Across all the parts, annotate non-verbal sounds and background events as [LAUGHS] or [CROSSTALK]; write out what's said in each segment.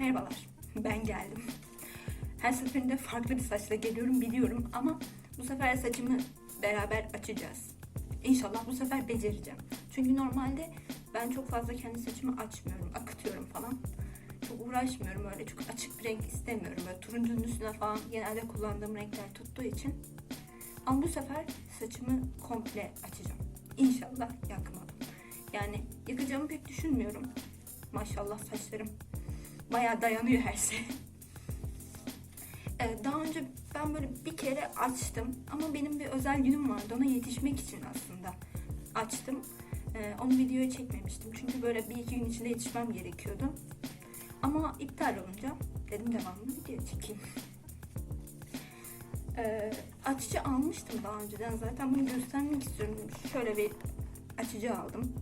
Merhabalar, ben geldim. Her seferinde farklı bir saçla geliyorum biliyorum ama bu sefer saçımı beraber açacağız. İnşallah bu sefer becereceğim. Çünkü normalde ben çok fazla kendi saçımı açmıyorum, akıtıyorum falan. Çok uğraşmıyorum öyle çok açık bir renk istemiyorum. Böyle turuncunun üstüne falan genelde kullandığım renkler tuttuğu için. Ama bu sefer saçımı komple açacağım. İnşallah yakmadım. Yani yakacağımı pek düşünmüyorum. Maşallah saçlarım bayağı dayanıyor her şey. Daha önce ben böyle bir kere açtım ama benim bir özel günüm vardı ona yetişmek için aslında açtım. Ee, onu videoya çekmemiştim çünkü böyle bir iki gün içinde yetişmem gerekiyordu. Ama iptal olunca dedim devamlı video çekeyim. Ee, açıcı almıştım daha önceden zaten bunu göstermek istiyorum. Şöyle bir açıcı aldım.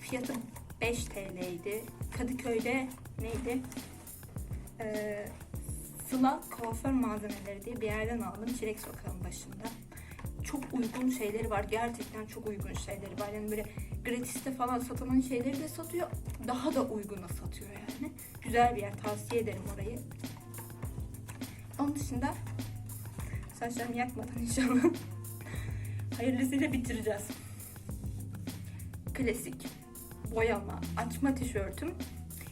Fiyatı 5 TL'ydi. Kadıköy'de neydi? Ee, Sıla kuaför malzemeleri diye bir yerden aldım. Çilek sokağın başında. Çok uygun şeyleri var. Gerçekten çok uygun şeyleri var. Yani böyle gratis'te falan satılan şeyleri de satıyor. Daha da uyguna satıyor yani. Güzel bir yer. Tavsiye ederim orayı. Onun dışında saçlarımı yakmadan [LAUGHS] inşallah hayırlısıyla bitireceğiz. Klasik boyama, açma tişörtüm.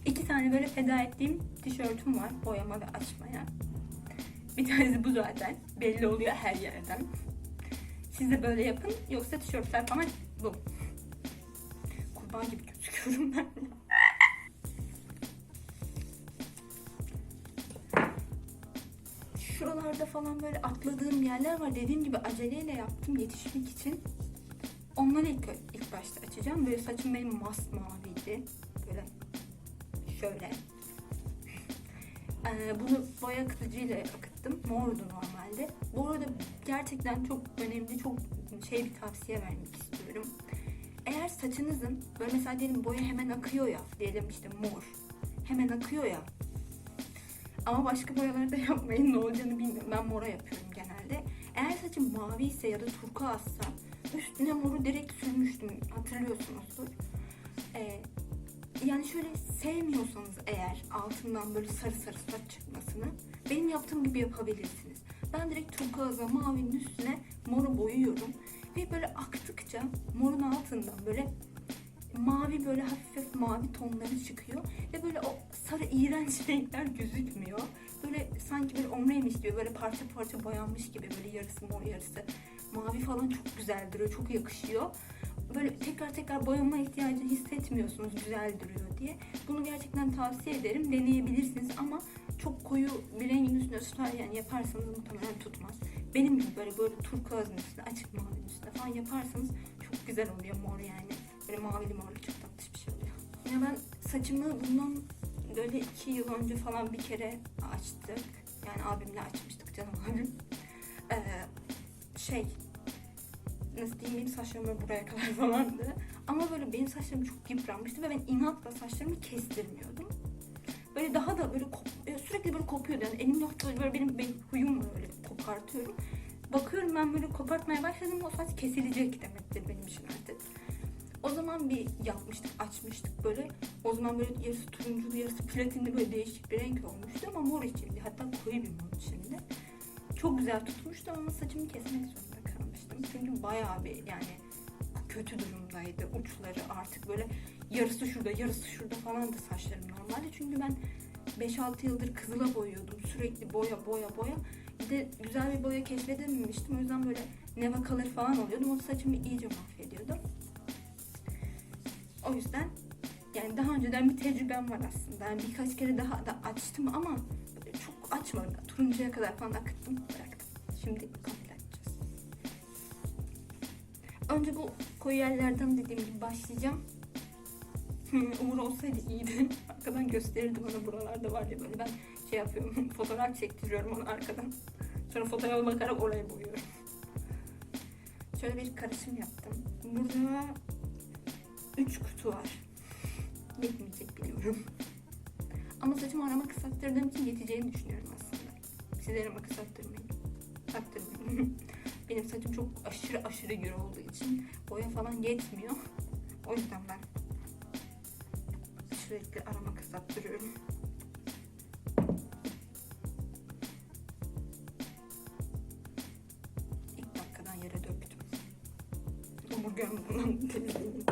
İki tane böyle feda ettiğim tişörtüm var boyama ve açmaya. Bir tanesi bu zaten. Belli oluyor her yerden. Siz de böyle yapın. Yoksa tişörtler falan bu. Kurban gibi gözüküyorum ben. Şuralarda falan böyle atladığım yerler var. Dediğim gibi aceleyle yaptım yetişmek için. Onları ilk, ilk başta açacağım. Böyle saçım benim masmaviydi. Böyle şöyle. Ee, bunu boya akıtıcıyla akıttım. Mordu normalde. Bu arada gerçekten çok önemli, çok şey bir tavsiye vermek istiyorum. Eğer saçınızın böyle mesela diyelim boya hemen akıyor ya, diyelim işte mor. Hemen akıyor ya. Ama başka boyalarda [LAUGHS] yapmayın ne olacağını bilmiyorum. Ben mora yapıyorum genelde. Eğer saçım mavi ise ya da turkuazsa üstüne moru direkt sürmüştüm. Hatırlıyorsunuzdur. Ee, yani şöyle sevmiyorsanız eğer altından böyle sarı sarı saç çıkmasını benim yaptığım gibi yapabilirsiniz. Ben direkt turkuaza mavinin üstüne moru boyuyorum ve böyle aktıkça morun altından böyle mavi böyle hafif hafif mavi tonları çıkıyor ve böyle o sarı iğrenç [LAUGHS] renkler gözükmüyor. Böyle sanki bir omreymiş gibi böyle parça parça boyanmış gibi böyle yarısı mor yarısı mavi falan çok güzel duruyor, çok yakışıyor. Böyle tekrar tekrar boyama ihtiyacı hissetmiyorsunuz güzel duruyor diye. Bunu gerçekten tavsiye ederim. Deneyebilirsiniz ama çok koyu bir rengin üstüne tutar yani yaparsanız muhtemelen tutmaz. Benim gibi böyle böyle turkuazın üstüne, açık mavinin üstüne falan yaparsanız çok güzel oluyor mor yani. Böyle mavili morlu çok tatlış bir şey oluyor. Ya ben saçımı bundan böyle iki yıl önce falan bir kere açtık. Yani abimle açmıştık canım abim. Ee, şey nasıl diyeyim saçlarım böyle buraya kadar [LAUGHS] falandı. Ama böyle benim saçlarım çok yıpranmıştı ve ben inatla saçlarımı kestirmiyordum. Böyle daha da böyle kop, e, sürekli böyle kopuyordu. Yani elimle böyle, böyle benim, benim huyum var öyle kopartıyorum. Bakıyorum ben böyle kopartmaya başladım o saç kesilecek demektir benim için artık. O zaman bir yapmıştık, açmıştık böyle. O zaman böyle yarısı turunculu, yarısı platinli böyle değişik bir renk olmuştu ama mor içinde. Hatta koyu bir mor içinde. Çok güzel tutmuştu ama saçımı kesmek zorunda. Çünkü bayağı bir yani kötü durumdaydı. Uçları artık böyle yarısı şurada, yarısı şurada falan da saçlarım normalde. Çünkü ben 5-6 yıldır kızıla boyuyordum. Sürekli boya, boya, boya. Bir de güzel bir boya keşfedememiştim. O yüzden böyle neva kalır falan oluyordum. O saçımı iyice mahvediyordu. O yüzden yani daha önceden bir tecrübem var aslında. Yani birkaç kere daha da açtım ama çok açmadım. Turuncuya kadar falan akıttım, bıraktım. Şimdi komple. Önce bu koyu yerlerden dediğim gibi başlayacağım. [LAUGHS] Uğur olsaydı iyiydi. [LAUGHS] Arkadan gösterirdi bana buralarda var ya böyle ben şey yapıyorum [LAUGHS] fotoğraf çektiriyorum onu arkadan. Sonra fotoğrafa bakarak oraya boyuyorum. Şöyle bir karışım yaptım. Burada 3 kutu var. Yetmeyecek biliyorum. Ama saçımı arama kısalttırdığım için yeteceğini düşünüyorum aslında. Sizlere arama kısalttırmayın. Taktırmayın. Benim saçım çok aşırı aşırı gür olduğu için boya falan yetmiyor. O yüzden ben sürekli arama kısalttırıyorum. İlk dakikadan yere döktüm. Omurgamı bundan [LAUGHS] temizleyeyim.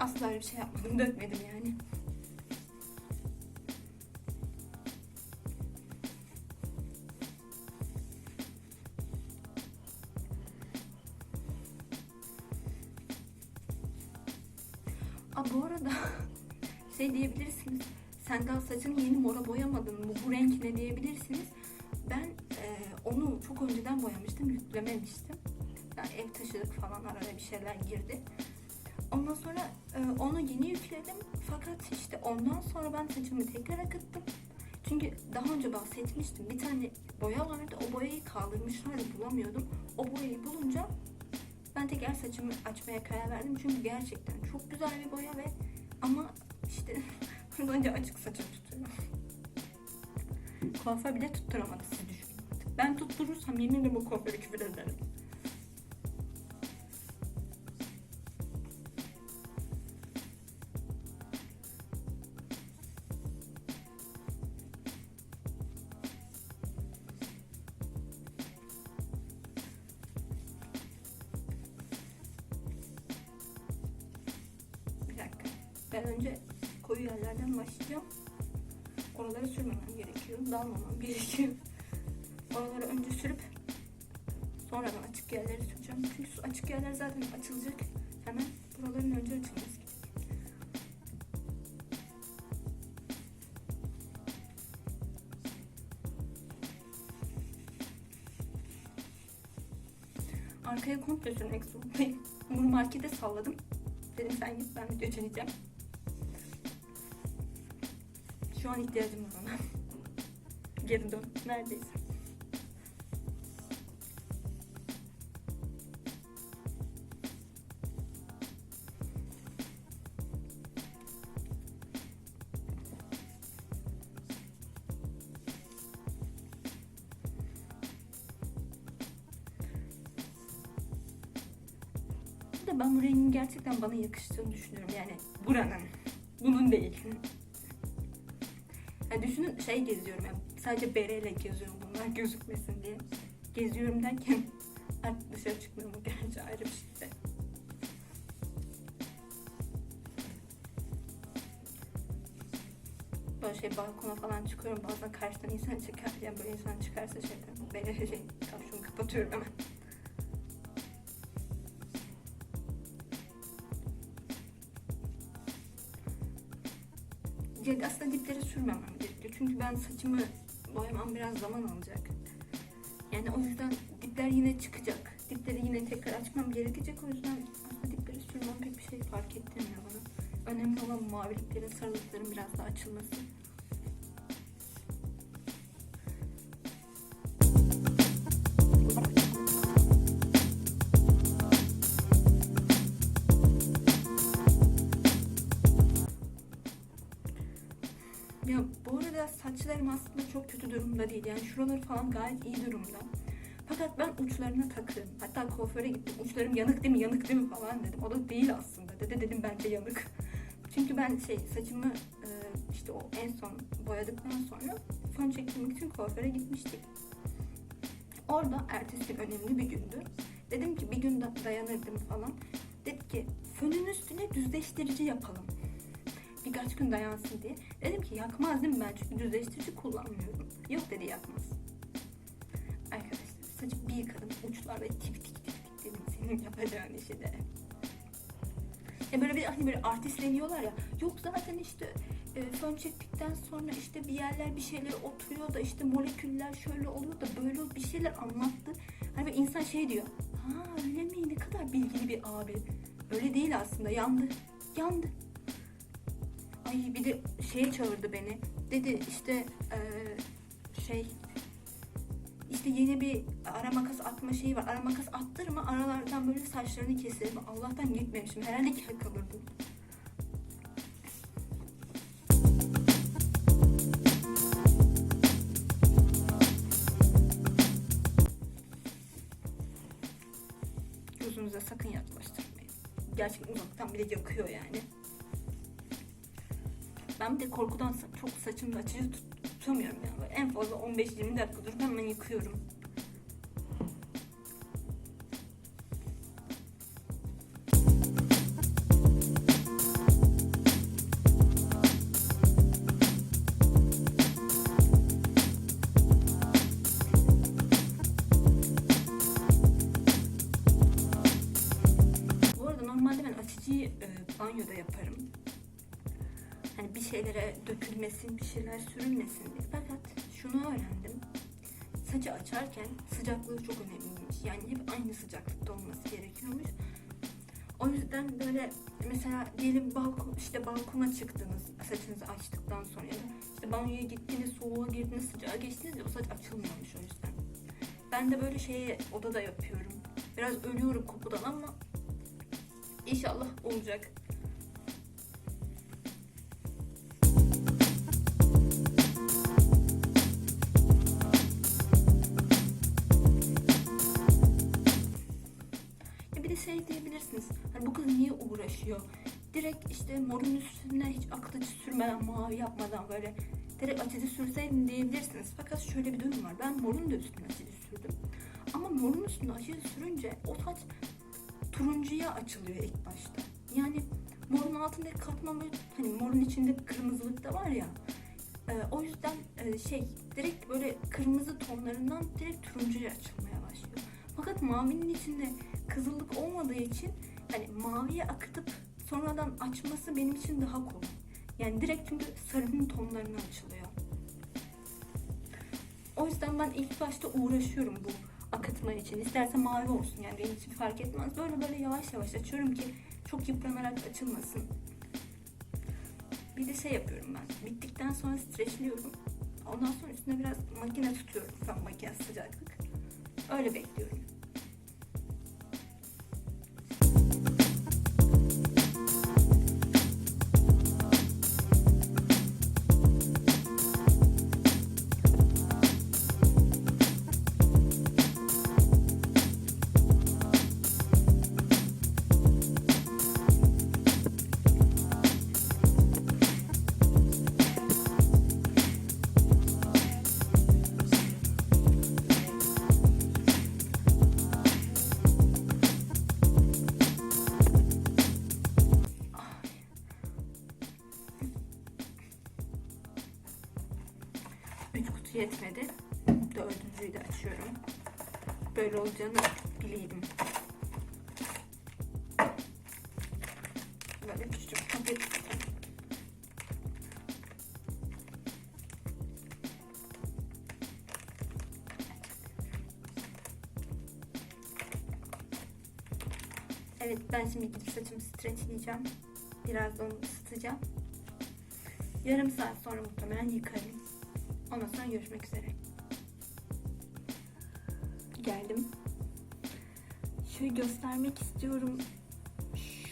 Asla bir şey yapmadım, dökmedim yani. Sen daha saçını yeni mora boyamadın mı? Bu renk ne diyebilirsiniz. Ben e, onu çok önceden boyamıştım. Yüklememiştim. Yani ev taşıdık falan arada bir şeyler girdi. Ondan sonra e, onu yeni yükledim. Fakat işte ondan sonra ben saçımı tekrar akıttım. Çünkü daha önce bahsetmiştim. Bir tane boya vardı. O boyayı kaldırmışlardı bulamıyordum. O boyayı bulunca ben tekrar saçımı açmaya karar verdim. Çünkü gerçekten çok güzel bir boya ve ama işte [LAUGHS] bence açık saçım tutuyor. Kuaför bile tutturamadı siz düşünün. Ben tutturursam yemin ederim o kuaföre küfür ederim. Ben önce koyu yerlerden başlayacağım. Oraları sürmemem gerekiyor. Dalmamam gerekiyor. [LAUGHS] Oraları önce sürüp sonradan açık yerleri süreceğim. Çünkü su açık yerler zaten açılacak. Hemen buraların önce açılması gerekiyor. Arkaya komple sürmek zorundayım. Bunu markete salladım. Dedim sen git ben video çekeceğim. Şu an ihtiyacım var ona. [LAUGHS] Geri dön. Neredeyse. Ben bu rengin gerçekten bana yakıştığını düşünüyorum. Yani buranın. Bunun değil. Düşünün şey geziyorum yani sadece bereyle geziyorum bunlar gözükmesin diye. Geziyorum derken [LAUGHS] artık dışarı çıkmıyorum gerçi ayrı bir şey. Böyle şey balkona falan çıkıyorum bazen karşıdan insan çıkar yani böyle insan çıkarsa şey yapıyorum. Bere şey şunu kapatıyorum hemen. Ya aslında dipleri sürmemem gerekiyor. Çünkü ben saçımı boyamam biraz zaman alacak. Yani o yüzden dipler yine çıkacak. Dipleri yine tekrar açmam gerekecek. O yüzden aslında dipleri sürmem pek bir şey fark ettirmiyor bana. Önemli olan maviliklerin, sarılıkların biraz daha açılması. Çok kötü durumda değil. Yani şuraları falan gayet iyi durumda. Fakat ben uçlarına takığım. Hatta kuaföre gittim. Uçlarım yanık değil mi, yanık değil mi falan dedim. O da değil aslında. Dede dedim bence yanık. Çünkü ben şey saçımı e, işte o en son boyadıktan sonra fön çektirmek için kuaföre gitmiştik. Orada ertesi gün önemli bir gündü. Dedim ki bir gün da- dayanırdım falan. Dedi ki fönün üstüne düzleştirici yapalım birkaç gün dayansın diye. Dedim ki yakmaz değil mi ben çünkü düzleştirici kullanmıyorum. Yok dedi yakmaz. Arkadaşlar saçı bir yıkadım uçlar ve tik tik tik tik dedim senin yapacağın işi de. Ya böyle bir hani böyle artistleniyorlar ya. Yok zaten işte e, fön çektikten sonra işte bir yerler bir şeyler oturuyor da işte moleküller şöyle oluyor da böyle bir şeyler anlattı. Hani insan şey diyor. Ha öyle mi? Ne kadar bilgili bir abi. Öyle değil aslında. Yandı. Yandı. Ay bir de şeye çağırdı beni. Dedi işte eee, şey işte yeni bir ara makas atma şeyi var. Ara makas attırma aralardan böyle saçlarını keserim. Allah'tan gitmemişim. Herhalde kel kalırdım. Gözünüze sakın yaklaştırmayın. Gerçekten uzaktan bile yakıyor yani. Ben bir de korkudan çok saçımı açıcı tut- tutamıyorum yani. En fazla 15-20 dakika durup hemen yıkıyorum. Bir şeylere dökülmesin, bir şeyler sürülmesin diye. Fakat şunu öğrendim. Saçı açarken sıcaklığı çok önemliymiş. Yani hep aynı sıcaklıkta olması gerekiyormuş. O yüzden böyle mesela diyelim balkon, işte balkona çıktınız saçınızı açtıktan sonra ya da işte banyoya gittiniz, soğuğa girdiniz, sıcağa geçtiniz ya o saç açılmıyormuş o yüzden. Ben de böyle şeyi odada yapıyorum. Biraz ölüyorum kokudan ama İnşallah olacak. İşte morun üstüne hiç akıtıcı sürmeden, mavi yapmadan böyle direkt açıcı sürseydin diyebilirsiniz. Fakat şöyle bir durum var. Ben morun da üstüne açıcı sürdüm. Ama morun üstüne açıcı sürünce o saç turuncuya açılıyor ilk başta. Yani morun altındaki katman böyle hani morun içinde kırmızılık da var ya. e, o yüzden e, şey direkt böyle kırmızı tonlarından direkt turuncuya açılmaya başlıyor. Fakat mavinin içinde kızıllık olmadığı için hani maviye akıtıp sonradan açması benim için daha kolay. Yani direkt çünkü sarının tonlarına açılıyor. O yüzden ben ilk başta uğraşıyorum bu akıtma için. İsterse mavi olsun yani benim için fark etmez. Böyle böyle yavaş yavaş açıyorum ki çok yıpranarak açılmasın. Bir de şey yapıyorum ben. Bittikten sonra streçliyorum. Ondan sonra üstüne biraz makine tutuyorum. Tam makine sıcaklık. Öyle bekliyorum. Olacağını biliyordum. Böyle küçük paket Evet ben şimdi gidip saçımı streçleyeceğim. Biraz da onu ısıtacağım. Yarım saat sonra muhtemelen yıkarım. Ondan sonra görüşmek üzere. Geldim. Şöyle göstermek istiyorum.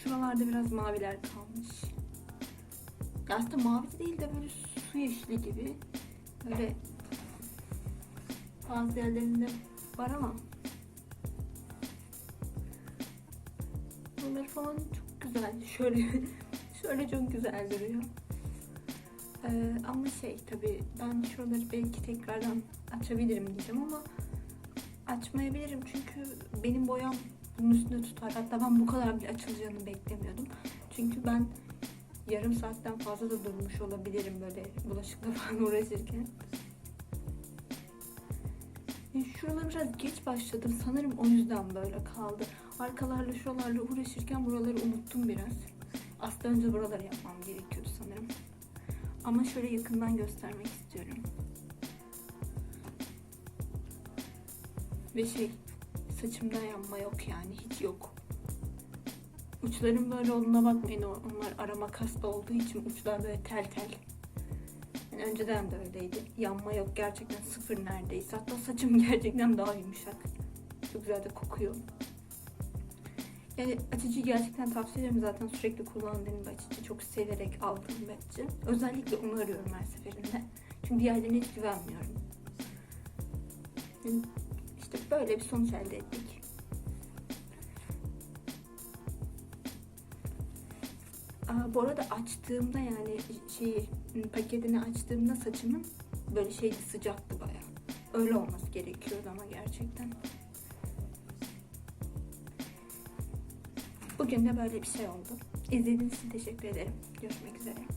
Şuralarda biraz maviler kalmış. Ya aslında mavi değil de böyle su yeşili gibi. Böyle bazı yerlerinde var ama Bunları falan çok güzel. Şöyle [LAUGHS] şöyle çok güzel duruyor. Ee, ama şey tabii ben şuraları belki tekrardan açabilirim diyeceğim ama açmayabilirim çünkü benim boyam bunun üstünde tutar. Hatta ben bu kadar bile açılacağını beklemiyordum. Çünkü ben yarım saatten fazla da durmuş olabilirim böyle bulaşıkla [LAUGHS] falan uğraşırken. E, Şuralara biraz geç başladım. Sanırım o yüzden böyle kaldı. Arkalarla şuralarla uğraşırken buraları unuttum biraz. Aslında önce buraları yapmam gerekiyordu sanırım. Ama şöyle yakından göstermek istiyorum. Ve şey, saçımda yanma yok yani, hiç yok. Uçlarım böyle olduğuna bakmayın, onlar ara makasla olduğu için uçlar böyle tel tel. Yani önceden de öyleydi. Yanma yok, gerçekten sıfır neredeyse. Hatta saçım [LAUGHS] gerçekten daha yumuşak. Çok güzel de kokuyor. Yani açıcı gerçekten tavsiye ederim. Zaten sürekli kullandığım bir açıcı. Çok severek aldığım bir açıcı. Özellikle onu arıyorum her seferinde. Çünkü diğerlerine hiç güvenmiyorum. Yani böyle bir sonuç elde ettik. Aa, bu arada açtığımda yani şeyi paketini açtığımda saçımın böyle şeydi sıcaktı baya. Öyle olması gerekiyordu ama gerçekten. Bugün de böyle bir şey oldu. İzlediğiniz için teşekkür ederim. Görüşmek üzere.